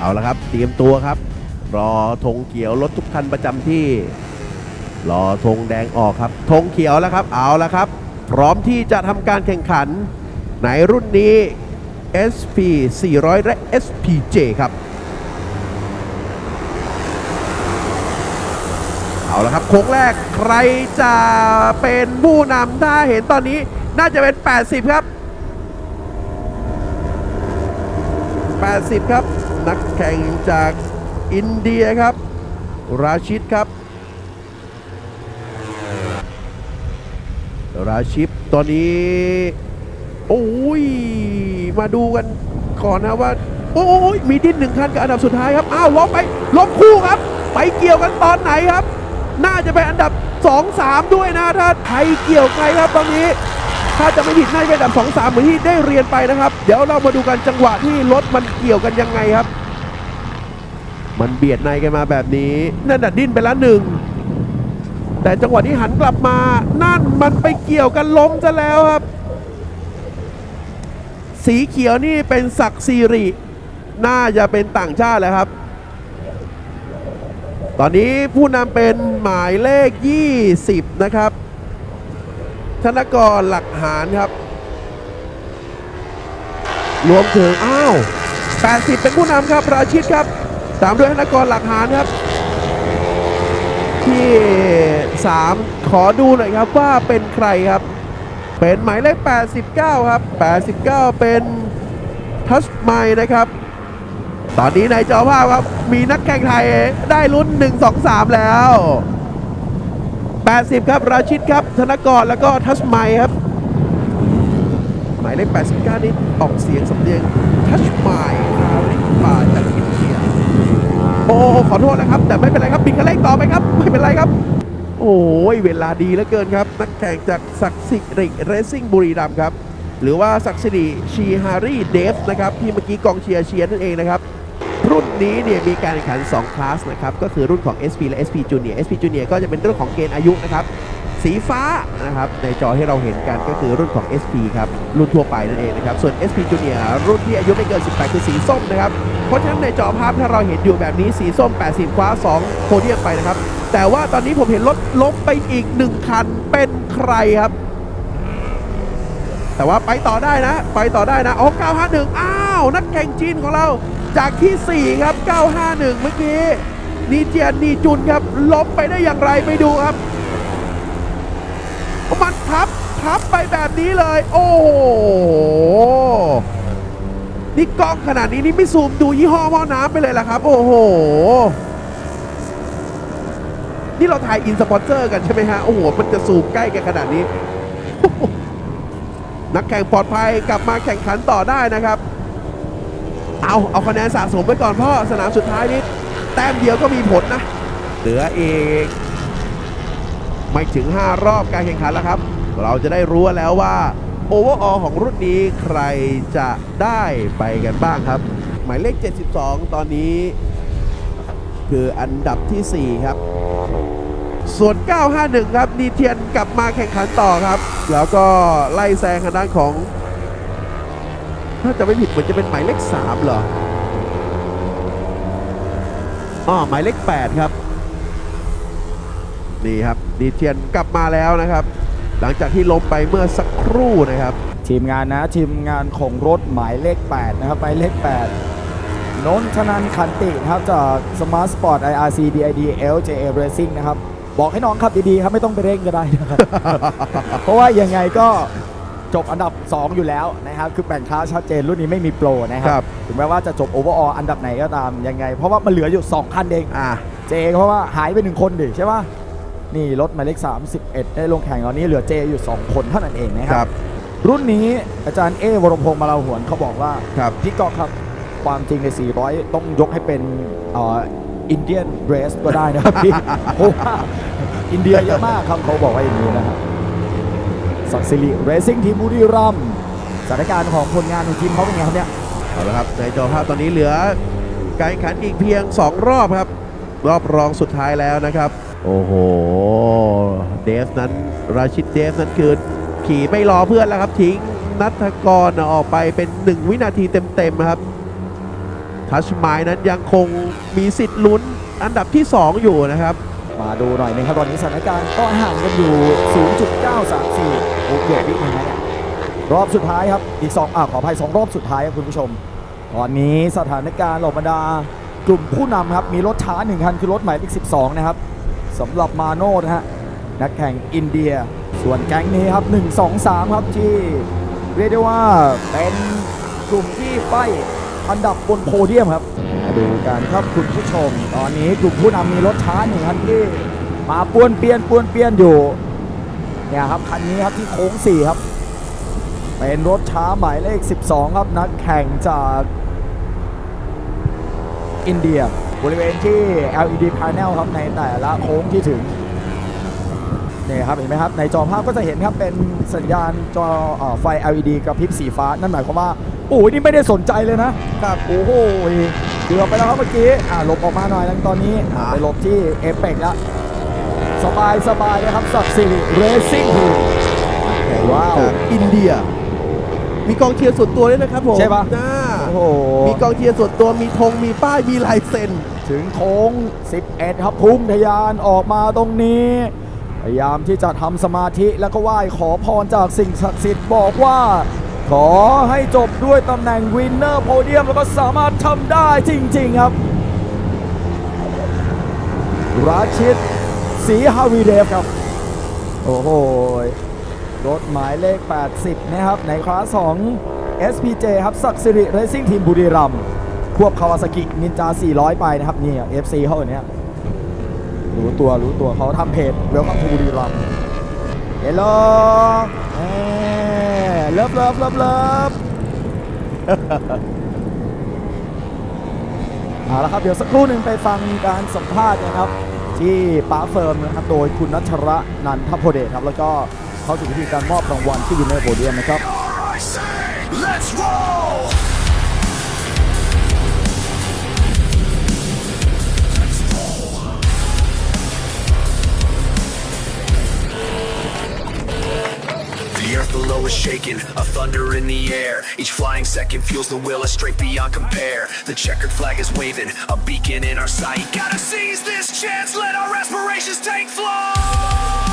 เอาละครับ เตรียมตัวครับ รอธงเขียวรถทุกคันประจำที่ รอธงแดงออกครับธงเขียวแล้วครับ เอาละครับ พร้อมที่จะทำการแข่งขัน ในรุ่นนี้ SP 400 และ SPJ ครับเอาละครับโค้งแรกใครจะเป็นผู้นำถ้าเห็นตอนนี้น่าจะเป็น 80 ครับ 80 ครับ นักแข่งจากอินเดียครับ ราชิดครับ ราชิปตอนนี้ โอ้ย มาดูกันก่อนนะว่า โอ้ยมีดิ้นหนึ่งคันกับอันดับสุดท้ายครับ อ้าวล้มไปล้มคู่ครับ ไปเกี่ยวกันตอนไหนครับ น่าจะเป็นอันดับ 2 3 ด้วยนะถ้าไทยเกี่ยวใครครับตอนนี้ ถ้าจะไม่ผิดน่าจะเป็นอันดับ2 3เหมือนที่ได้เรียนไปนะครับ เดี๋ยวเรามาดูกันจังหวะที่รถมันเกี่ยวกันยังไงครับ มันเบียดในกันมาแบบนี้ นั่นน่ะดิ้นไปแล้วหนึ่ง แต่จังหวะที่หันกลับมา นั่นมันไปเกี่ยวกันล้มซะแล้วครับ สีเขียวนี่เป็นศักดิ์สิริ น่าจะเป็นต่างชาติแหละครับ ตอนนี้ผู้นำเป็นหมายเลข 20 นะครับ ธนกรหลักหารครับ รวมถึงอ้าว 80 เป็นผู้นำครับราชิตครับ ตามด้วยธนกรหลักหารครับ ที่ 3 ขอดูหน่อยครับว่าเป็นใครครับ เป็นหมายเลข 89 ครับ 89 เป็นทัชไมนะครับตอนนี้ในจอภาพครับ มีนักแข่งไทยได้ลุ้น1 2 3 แล้ว 80 ครับ ราชิตครับ ธนกรแล้วก็ทัชไมครับ หมายเลข89 นี่ออกเสียงสำเนียงทัชไมครับมาจากอินเดียโอ้ขอโทษนะครับ แต่ไม่เป็นไรครับบินคันเร่งต่อไปครับ ไม่เป็นไรครับ โอ้ยเวลาดีเหลือเกินครับ นักแข่งจากศักดิ์สิริเรซิ่งบุรีรัมย์ครับ หรือว่าศักดิ์สิริชีฮารีเดฟนะครับ ที่เมื่อกี้กองเชียร์เชียร์นั่นเองนะครับ รุ่นนี้เนี่ยมีการแข่งขัน 2 คลาสนะครับ ก็คือรุ่นของ SP และ SP Junior SP Junior ก็จะเป็นเรื่องของเกณฑ์อายุนะครับ สีฟ้านะครับ ในจอที่เราเห็นกันก็คือรุ่นของ SP ครับ รุ่นทั่วไปนั่นเองนะครับ ส่วน SP Junior รุ่นที่อายุไม่เกิน 18 คือสีส้มนะครับ เพราะฉะนั้นในจอภาพถ้าเราเห็นอยู่แบบนี้สีส้ม 80 คว้า 2 โพเดียมไปนะครับ แต่ว่าตอนนี้ผมเห็นรถล้มไปอีก 1 คันเป็นใครครับแต่ว่าไปต่อได้นะ ไปต่อได้นะอ๋อ951 อ้าว นักแข่งจีนของเรา จากที่ 4 ครับ 951 เมื่อกี้นีเจียนนีจุนครับล้มไปได้อย่างไรไปดูครับ มันทับทับไปแบบนี้เลย โอ้โหนี่กล้องขนาดนี้นี่ไม่ซูมดูยี่ห้อหม้อน้ำไปเลยล่ะครับ โอ้โห นี่เราถ่ายอินสปอนเซอร์กันใช่ไหมฮะ โอ้โห มันจะซูมใกล้กันขนาดนี้ นักแข่งปลอดภัยกลับมาแข่งขันต่อได้นะครับ เอาเอาคะแนนสะสมไปก่อนพ่อสนามสุดท้ายนี้ แต้มเดียวก็มีผลนะ เหลืออีกไม่ถึง 5 รอบการแข่งขันแล้วครับ เราจะได้รู้แล้วว่าโอเวอร์ออของรุ่นนี้ใครจะได้ไปกันบ้างครับ หมายเลข 72 ตอนนี้ คืออันดับทีสี่4 ครับ ส่วน 951 ครับ นีเทียนกลับมาแข่งขันต่อครับ แล้วก็ไล่แซงทางด้านของ ถ้าจะไม่ผิดเหมือนจะเป็นหมายเลข3เหรออ๋อหมายเลข8ครับ นี่ครับนีเทียนกลับมาแล้วนะครับ หลังจากที่ล้มไปเมื่อสักครู่นะครับ ทีมงานนะทีมงานของรถหมายเลข 8 นะครับหมายเลข 8 นนทนันขันตินะครับจาก Smart Sport IRC DID LJA Racing นะครับ บอกให้น้องขับดีๆครับ ไม่ต้องไปเร่งก็ได้นะครับ เพราะว่ายังไงก็ จบอันดับ 2 อยู่แล้วนะครับ คือแบ่งคลาสชัดเจนรุ่นนี้ไม่มีโปรนะคครัรับถึงแม้ว่าจะจบโอเวอร์อออันดับไหนก็ตามยังไง เพราะว่ามันเหลืออยู่ 2 คันเองอะ เจเพราะว่าหายไปหนึ่งคนดิใช่ปะนี่รถหมายเลข31 ได้ลงแข่งตอนนี้เหลือเจอยู่ 2 คนเท่านั้นเองนะคครัรับ บ รุ่นนี้อาจารย์เอวรพงษ์มาลาหวนเขาบอกว่า ครับ พี่กอกครับความจริงใน 400 ต้องยกให้เป็นอินเดียนเรสก็ได้นะครับพี่ เพราะว่าอินเดียเยอะมากครับเขาบอกว่าอย่างนี้นะครับ สักดิ์สิริเรซิ่งทีมบุรีรัมย์สถานการณ์ของผลงานของทีมเขาเป็นไงครับเนี่ยเอาละครับในจอภาพตอนนี้เหลือการแข่งขันอีกเพียง 2 รอบครับ รอบรองสุดท้ายแล้วนะครับ โอ้โห เดฟนั้นราชิดเดฟนั้นคือขี่ไม่รอเพื่อนแล้วครับทิ้งนัทกรออกไปเป็น 1 วินาทีเต็มๆครับ ทัชไมล์นั้นยังคงมีสิทธิ์ลุ้นอันดับที่ 2 อยู่นะครับ มาดูหน่อยหนึงครับตอนนี้สถานการณ์ก็ห่างกันอยู่ 0.934 โอ้เกือบวินะฮะรอบสุดท้ายครับ อีก2อ่าขออภัย 2 รอบสุดท้ายครับคุณผู้ชม ตอนนี้สถานการณ์เหล่าบรรดากลุ่มผู้นำครับ มีรถช้า1คันคือรถหมายเลข12 นะครับสำหรับมาโน่นะฮะนักแข่งอินเดีย ส่วนแก๊งนี้ครับ 1 2 3 ครับที่เรียกได้ว่าเป็นกลุ่มที่ไฟ อันดับบนโพเดียมครับ ดูกันครับคุณผู้ชม ตอนนี้กลุ่มผู้นำมีรถช้าหนึ่งคันที่มาป้วนเปี้ยนป้วนเปี้ยนอยู่เนี่ยครับคันนี้ครับที่โค้ง4ครับ เป็นรถช้าหมายเลข 12 ครับนักแข่งจากอินเดียบริเวณที่ LED panel ครับในแต่ละโค้งที่ถึงนี่ครับเห็นไหมครับในจอภาพก็จะเห็นครับเป็นสัญญาณจออไฟ LED กระพริบสีฟ้า นั่นหมายความว่า โอ้ยนี่ไม่ได้สนใจเลยนะครับโอ้โหเกือบไปแล้วครับเมื่อกี้อ่าหลบออกมาหน่อยแล้วตอนนี้อ่าไปหลบที่เอเปกแล้วสบายสบายนะครับสักสิริเรซิ่งทีมว้าวจากอินเดีย มีกองเชียร์ส่วนตัวด้วยนะครับผมใช่ปะน่าโอ้โหมีกองเชียร์ส่วนตัวมีธงมีป้ายมีลายเซ็น ถึงโค้ง 11 ครับพุ่งทะยานออกมาตรงนี้พยายามที่จะทำสมาธิแล้วก็ไหว้ขอพรจากสิ่งศักดิ์สิทธิ์บอกว่า ขอให้จบด้วยตำแหน่งวินเนอร์โพเดียมแล้วก็สามารถทำได้จริง ๆ ครับ ราชิตสีฮาวีเดฟครับ โอ้โหรถหมายเลข 80 นะครับ ในคลาสของ SPJ ครับศักดิ์สิริเรซิ่งทีมบุรีรัมย์ควบคาวาซากินินจา 400 ไปนะครับ นี่ FC เขาอันเนี้ยรู้ตัวรู้ตัวเขาทำเพจเวลคัมทูบุรีรัมย์เฮลโล เลิฟเลิฟเลิฟเลิฟเอาละครับเดี๋ยวสักครู่หนึ่งไปฟังการสัมภาษณ์นะครับ ที่ป้าเฟิร์มนะครับโดยคุณนัชระนันทโพเดชครับแล้วก็เขาสู่พิธีการมอบรางวัลที่วินเนอร์โพเดียมนะครับ Below is shaking, a thunder in the air. Each flying second fuels the will, a straight beyond compare. The checkered flag is waving, a beacon in our sight. Gotta seize this chance, let our aspirations take flight.